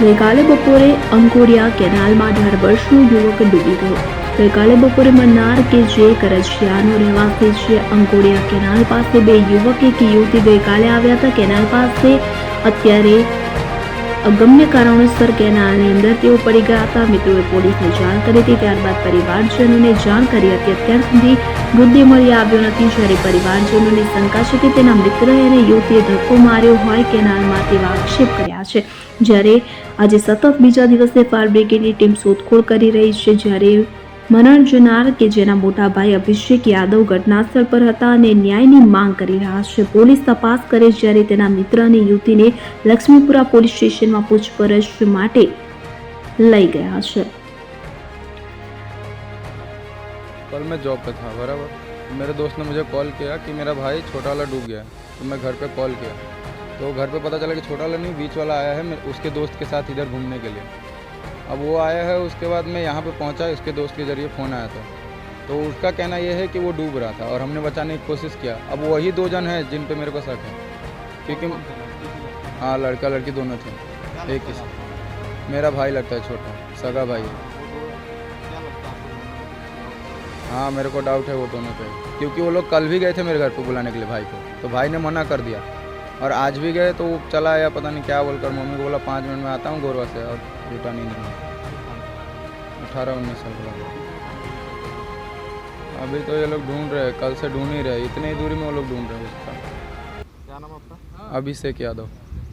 ગઈકાલે બપોરે અંકોડિયા કેનાલમાં અઢાર વર્ષનો યુવક ડૂબી ગયો. ગઈકાલે બપોરે મન્નાર કે જે કરજિયાનો રહેવાસી છે, અંકોડિયા કેનાલ પાસે બે યુવક, એક યુવતી ગઈકાલે આવ્યા હતા. કેનાલ પાસે અત્યારે અગમ્ય કારણોસર કેનાલની અંદર તેઓ પડી ગયા હતા. મિત્રોએ પોલીસને જાણ કરી હતી. ત્યારબાદ પરિવારજનોને જાણ કરી હતી. અત્યાર સુધી મૃતદેહ મળી આવ્યો નથી. જ્યારે પરિવારજનોને શંકા છે કે તેના મિત્રએ અને યુવતીએ ધક્કો માર્યો હોય કેનાલમાં તેવા આક્ષેપ કર્યા છે. જ્યારે આજે સતત બીજા દિવસે ફાયર બ્રિગેડની ટીમ શોધખોળ કરી રહી છે, જ્યારે મરણ જનાર કે જેના મોટા ભાઈ અભિષેક યાદવ ઘટનાસ્થળ પર હતા અને ન્યાયની માંગ કરી રહ્યા છે પોલીસ તપાસ કરે જ્યારે તેના મિત્ર અને યુવતીને લક્ષ્મીપુરા પોલીસ સ્ટેશનમાં પૂછપરછ માટે લઈ ગયા છે कल मैं जॉब पे था बराबर मेरे दोस्त ने मुझे कॉल किया कि मेरा भाई छोटा वाला डूब गया है तो मैं घर पे कॉल किया तो घर पे पता चला कि छोटा वाला नहीं बीच वाला आया है मैं- उसके दोस्त के साथ इधर घूमने के लिए अब वो आया है उसके बाद मैं यहाँ पे पहुँचा उसके दोस्त के ज़रिए फ़ोन आया था। तो उसका कहना ये है कि वो डूब रहा था और हमने बचाने की कोशिश किया। अब वही दो जन हैं जिन पे मेरे को शक है। क्योंकि हाँ लड़का लड़की दोनों थे। एक ही। मेरा भाई लगता है छोटा सगा भाई है। हाँ मेरे को डाउट है वो दोनों पे। क्योंकि वो लोग कल भी गए थे मेरे घर पे बुलाने के लिए भाई को। तो भाई ने मना कर दिया। और आज भी गए तो वो चला या पता नहीं क्या बोलकर मम्मी को बोला पाँच मिनट में आता हूँ गोरवा से और रिटर्न ही नहीं अठारह उन्नीस साल का अभी तो ये लोग ढूंढ रहे हैं कल से ढूंढ ही रहे इतनी दूरी में वो लोग ढूंढ रहे हैं उसका। क्या नाम है आपका? अभिषेक यादव।